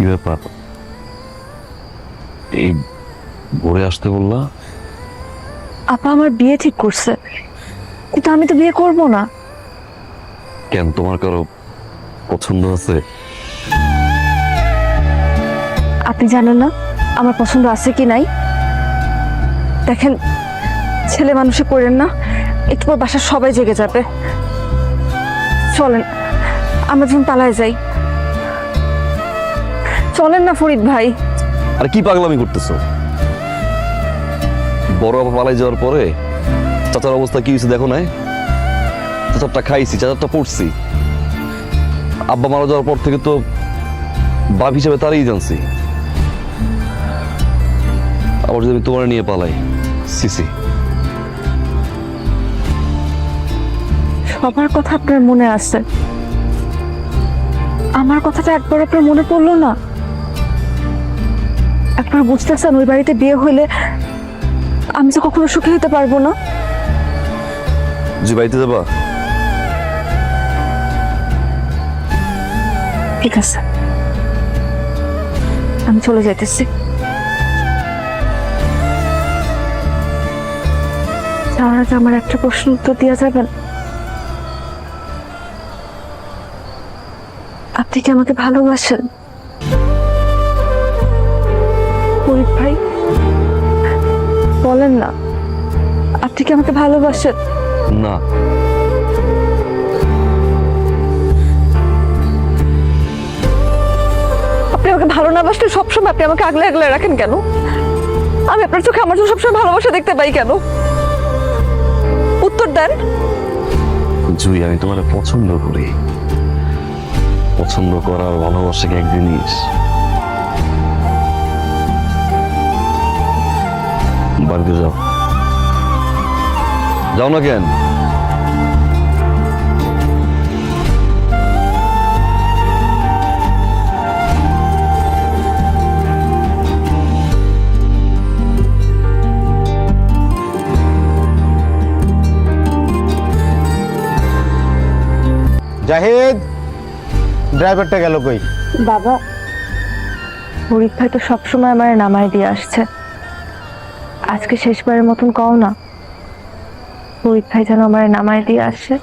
কি ব্যাপার? এই ভোরে আসতে বললা? আপা আমার বিয়ে ঠিক করছে কিন্তু আমি তো বিয়ে করব না। কেন তোমার কারও পছন্দ আছে? আপনি জানেন না আমার পছন্দ আছে কি নাই? দেখেন ছেলে মানুষে করেন না একটু পর বাসার সবাই জেগে যাবে। চলেন আমরা যখন পালায় যাই। চলেন না ফরিদ ভাই। আর কি পাগলামি করতেছো? বড় আপা পালাই যাওয়ার পরে চাচার অবস্থা কি হয়েছে দেখো নাই? চাচারটা খাইছি চাচারটা পড়ছি। আব্বা মারা যাওয়ার পর থেকে তো বাপ হিসেবে তারই জানছি। আবার যদি আমি তোমার নিয়ে পালাই সিসি। সবার কথা আপনার মনে আছে। আমার কথাটা একবার আপনার মনে পড়ল না? একবার বুঝতেছেন ওই বাড়িতে বিয়ে হইলে আমি তো কখনো সুখী হতে পারব না। যে বাড়িতে যাবা? ঠিক আছে। আমি চলে যাইতেছি। আগে আমার একটা প্রশ্ন উত্তর দেওয়া যাবেন? আপনি কি আমাকে ভালোবাসেন? ফরিদ ভাই? বলেন না। আপনি কি আমাকে ভালোবাসেন? না। আপনি আমাকে ভালো না বাসলে সবসময় আপনি আমাকে আগলে আগলে রাখেন কেন? আমি আপনার চোখে আমার জন্য সবসময় ভালোবাসা দেখতে পাই কেন? উত্তর দেন। জুই আমি তোমার পছন্দ করি। পছন্দ করার ভালোবাসা কি এক জিনিস বাড়িতে যাও। যাও না কেন? জাহিদ ড্রাইভারটা গেল কই? বাবা ভাই তো সবসময় আমার নামায় দিয়ে আসছে। আজকে শেষবারের মতন কও না। পরীক্ষায় যেন আমার নামায় দিয়ে আসে।